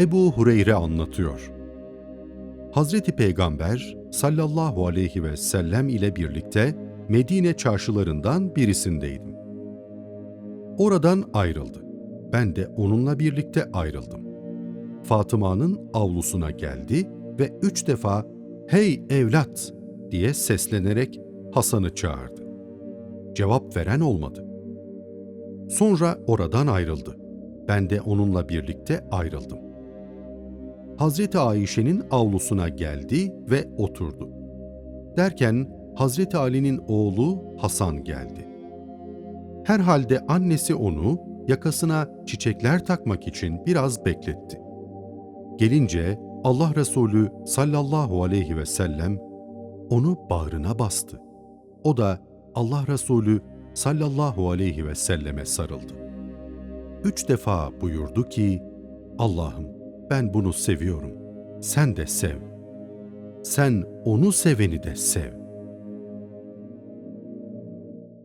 Ebu Hureyre anlatıyor. Hazreti Peygamber sallallahu aleyhi ve sellem ile birlikte Medine çarşılarından birisindeydim. Oradan ayrıldı. Ben de onunla birlikte ayrıldım. Fatıma'nın avlusuna geldi ve üç defa ''Hey evlat!'' diye seslenerek Hasan'ı çağırdı. Cevap veren olmadı. Sonra oradan ayrıldı. Ben de onunla birlikte ayrıldım. Hazreti Ayşe'nin avlusuna geldi ve oturdu. Derken Hazreti Ali'nin oğlu Hasan geldi. Herhalde annesi onu yakasına çiçekler takmak için biraz bekletti. Gelince Allah Resulü sallallahu aleyhi ve sellem onu bağrına bastı. O da Allah Resulü sallallahu aleyhi ve selleme sarıldı. Üç defa buyurdu ki, Allah'ım ben bunu seviyorum, sen de sev. Sen onu seveni de sev.